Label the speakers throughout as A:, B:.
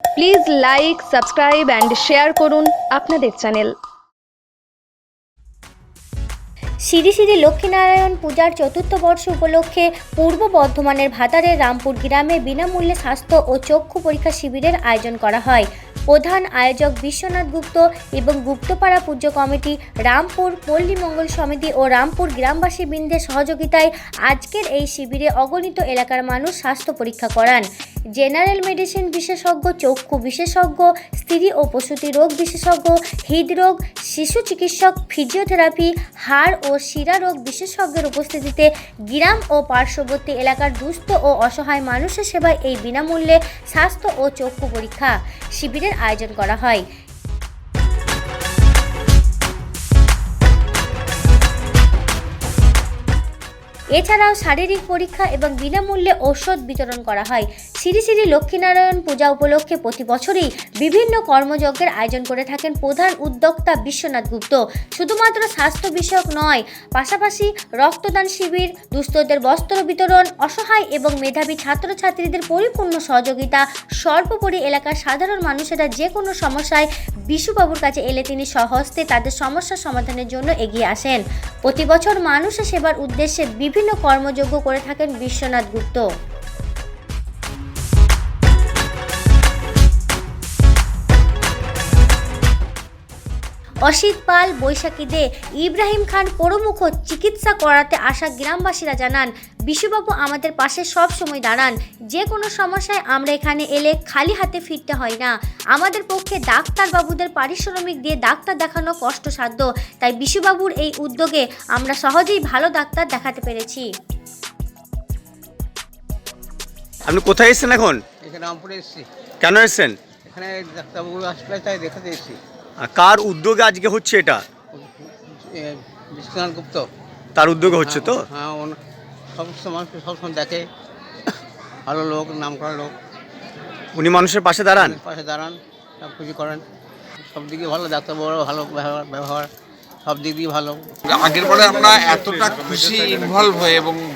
A: Please like subscribe and share করুন আপনাদের channel
B: Shri Shri Lakshminarayan পূজার চতুর্থ বর্ষ উপলক্ষে পূর্ব বর্ধমানের ভাতারের রামপুর গ্রামে বিনামূল্যে স্বাস্থ্য ও চক্ষু পরীক্ষা শিবিরের আয়োজন করা হয়। প্রধান আয়োজক বিশ্বনাথ গুপ্ত এবং গুপ্তপাড়া পূজ্য কমিটি রামপুর পল্লী মঙ্গল সমিতি ও রামপুর গ্রামবাসী বৃন্দের সহযোগিতায় আজকের এই শিবিরে অগণিত এলাকার মানুষ স্বাস্থ্য পরীক্ষা করান। জেনারেল মেডিসিন বিশেষজ্ঞ, চক্ষু বিশেষজ্ঞ, স্ত্রী ও প্রসূতি রোগ বিশেষজ্ঞ, হৃদরোগ, শিশু চিকিৎসক, ফিজিওথেরাপি, হাড় ও শিরা রোগ বিশেষজ্ঞের উপস্থিতিতে গ্রাম ও পার্শ্ববর্তী এলাকার দুস্থ ও অসহায় মানুষের সেবায় এই বিনামূল্যে স্বাস্থ্য ও চক্ষু পরীক্ষা। শিবিরের আয়োজন করা হয়। এছাড়াও শারীরিক পরীক্ষা এবং বিনামূল্যে ঔষধ বিতরণ করা হয়। শ্রী শ্রী লক্ষ্মীনারায়ণ পূজা উপলক্ষে প্রতি বছরই বিভিন্ন কর্মযজ্ঞের আয়োজন করে থাকেন প্রধান উদ্যোক্তা বিশ্বনাথ গুপ্ত। শুধুমাত্র স্বাস্থ্য বিষয়ক নয়, পাশাপাশি রক্তদান শিবির, দুস্থদের বস্ত্র বিতরণ, অসহায় এবং মেধাবী ছাত্রছাত্রীদের পরিপূর্ণ সহযোগিতা, সর্বোপরি এলাকার সাধারণ মানুষেরা যে কোনো সমস্যায় বিশুবাবুর কাছে এলে তিনি সহস্তে তাদের সমস্যা সমাধানের জন্য এগিয়ে আসেন। প্রতি বছর মানুষের সেবার উদ্দেশ্যে বিভিন্ন কর্মযজ্ঞ করে থাকেন বিশ্বনাথ গুপ্ত। অসিত পাল বৈশাখী দে ইব্রাহিম খান প্রমুখ চিকিৎসা করাতে আসা গ্রামবাসীরা জানান বিশুবাবু আমাদের পাশে সব সময় দাঁড়ান যে কোনো সমস্যায় আমরা এখানে এলে খালি হাতে ফিরতে হয় না। আমাদের পক্ষে ডাক্তারবাবুদের পারিশ্রমিক দিয়ে ডাক্তার দেখানো কষ্টসাধ্য তাই বিশুবাবুর এই উদ্যোগে আমরা সহজেই ভালো ডাক্তার দেখাতে পেরেছি।
C: আপনি কোথায় এসেছেন এখন?
D: এখানে রামপুরে এসেছি।
C: কেন এসেছেন?
D: এখানে ডাক্তারবাবু আসলে তাই দেখাতে এসেছি।
C: কার উদ্যোগে আজকে হচ্ছে এটা?
D: বিশ্বনাথ গুপ্ত।
C: তার উদ্যোগে হচ্ছে তো?
D: হ্যাঁ ওন- সমস্ত মানুষকে সবসময় দেখে। ভালো লোক নাম করা লোক।
C: উনি মানুষের পাশে দাঁড়ান?
D: পাশে দাঁড়ান সব কিছু করেন। সব দিকে ভালো ডাক্তারবাবুরা ভালো ব্যবহার ব্যবহার সব দিক দিয়ে ভালো।
E: আগের বারে আমরা এতটা খুশি ইনভলভ হয়ে এবং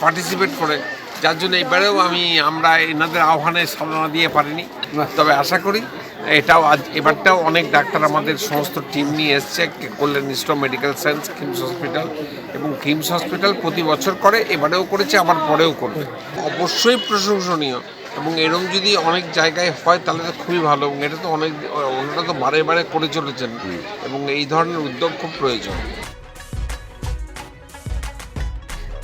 E: পার্টিসিপেট করে যার জন্য এবারেও আমি আমরা এনাদের আহ্বানে সামনা দিয়ে পারিনি। তবে আশা করি এটাও আজ এবারটাও অনেক ডাক্তার আমাদের সমস্ত টিম নিয়ে এসছে কল্যাণ ইস্টো মেডিকেল সায়েন্স কিমস হসপিটাল এবং কিমস হসপিটাল প্রতি বছর করে এবারেও করেছে আবার পরেও করবে। অবশ্যই প্রশংসনীয় এবং এরম যদি অনেক জায়গায় হয় তাহলে তো খুবই ভালো এবং এটা তো অনেক ওনারা তো বারে বারে করে চলেছেন এবং এই ধরনের উদ্যোগ খুব প্রয়োজন।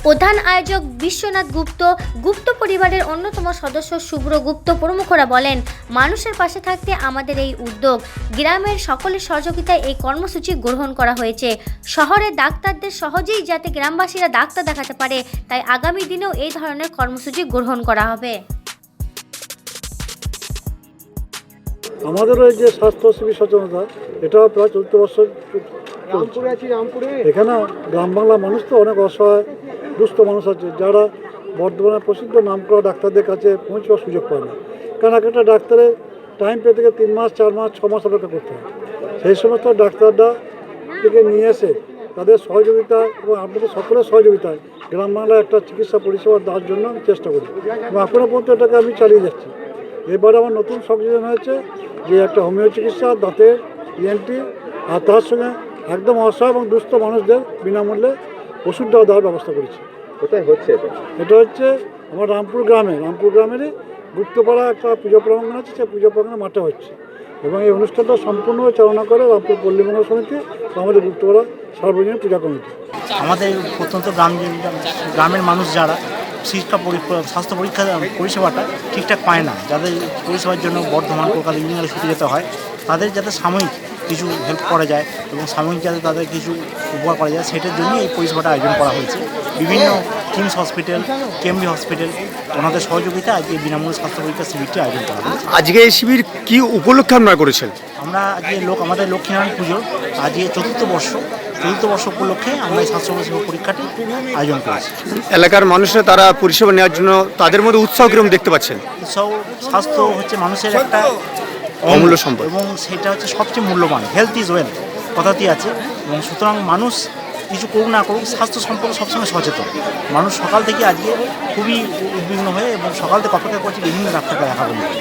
B: প্রধান আয়োজক বিশ্বনাথ গুপ্ত গুপ্ত পরিবারের অন্যতম সদস্য শুভ্র গুপ্ত প্রমুখরা বলেন মানুষের পাশে থাকতে আমাদের এই উদ্যোগ গ্রামের সকলের সহযোগিতায় এই কর্মসূচি গ্রহণ করা হয়েছে। শহরের ডাক্তারদের সহজেই যাতে গ্রামবাসীরা ডাক্তার দেখাতে পারে তাই আগামী দিনেও এই ধরনের কর্মসূচি গ্রহণ করা হবে।
F: আমাদের ওই যে স্বাস্থ্য শিবির সচেতনতা এটা প্রায় চতুর্থ বছর রামপুরে আছি রামপুরে। এখানে গ্রাম বাংলার মানুষ তো অনেক অসহায় দুস্থ মানুষ আছে, যারা বর্ধমানের প্রসিদ্ধ নামকরা ডাক্তারদের কাছে পৌঁছবার সুযোগ পায় না। কারণ এক একটা ডাক্তারের টাইম পেতে গেলে তিন মাস, চার মাস, ছ মাস অপেক্ষা করতে হয়। সেই সমস্ত ডাক্তাররা থেকে নিয়ে এসে তাদের সহযোগিতা এবং আপনাদের সকলের সহযোগিতায় গ্রাম বাংলায় একটা চিকিৎসা পরিষেবা দেওয়ার জন্য আমি চেষ্টা করি। এবং এখনও পর্যন্ত এটাকে আমি চালিয়ে যাচ্ছি। এবারে আমার নতুন সংযোজন হয়েছে, যে একটা হোমিও চিকিৎসা, দাঁতের ইএনটি আর তার সঙ্গে একদম অসহায় এবং দুস্থ মানুষদের বিনামূল্যে ওষুধটাও দেওয়ার ব্যবস্থা করেছি।
G: কোথায় হচ্ছে এটা?
F: এটা হচ্ছে আমার রামপুর গ্রামে রামপুর গ্রামেরই গুপ্তপাড়া একটা পুজো প্রাঙ্গণ আছে সেই পুজো প্রাঙ্গণে মাঠে হচ্ছে। এবং এই অনুষ্ঠানটা সম্পূর্ণ চালনা করে রামপুর পল্লীমঙ্গল সমিতি আমাদের গুপ্তপাড়া সার্বজনীন পূজা কমিটি।
H: আমাদের প্রত্যন্ত গ্রাম গ্রামের মানুষ যারা শিক্ষা পরি- স্বাস্থ্য পরীক্ষা পরিষেবাটা ঠিকঠাক পায় না। যাদের পরিষেবার জন্য বর্ধমান কলকাতা ইঞ্জিনিয়ার ছুটে যেতে হয় তাদের যাতে সাময়িক কিছু হেল্প করা যায় এবং সাময়িক যাতে তাদের কিছু উপকার করা যায় সেটার জন্যই এই পরিষেবাটা আয়োজন করা হয়েছে। বিভিন্ন কিমস হসপিটাল কেএমবি হসপিটাল ওনাদের সহযোগিতা আজকে বিনামূল্য স্বাস্থ্য পরীক্ষা শিবিরটি আয়োজন করা হয়েছে।
C: আজকে এই শিবির কি উপলক্ষে আপনারা করেছেন?
H: আমরা আজকে লোক আমাদের লক্ষ্মীনারায়ণ পুজোর আজকে চতুর্থ বর্ষ চতুর্থ বর্ষ উপলক্ষে আমরা এই স্বাস্থ্য পরিষেবা পরীক্ষাটি আয়োজন করেছি।
C: এলাকার মানুষরা তারা পরিষেবা নেওয়ার জন্য তাদের মধ্যে উৎসাহ কীরকম দেখতে পাচ্ছেন?
H: উৎসাহ স্বাস্থ্য হচ্ছে মানুষের একটা
C: অমূল্য সম্পদ।
H: এবং সেটা হচ্ছে সবচেয়ে মূল্যবান। হেলথ ইজ ওয়েলথ কথাটি আছে। এবং সুতরাং মানুষ কিছু করুক না করুক স্বাস্থ্য সম্পর্কে সবসময় সচেতন। মানুষ সকাল থেকে আজকে খুবই উদ্বিগ্ন হয়ে এবং সকাল থেকে অপেক্ষা করছে বিভিন্ন ডাক্তারকে দেখাবেন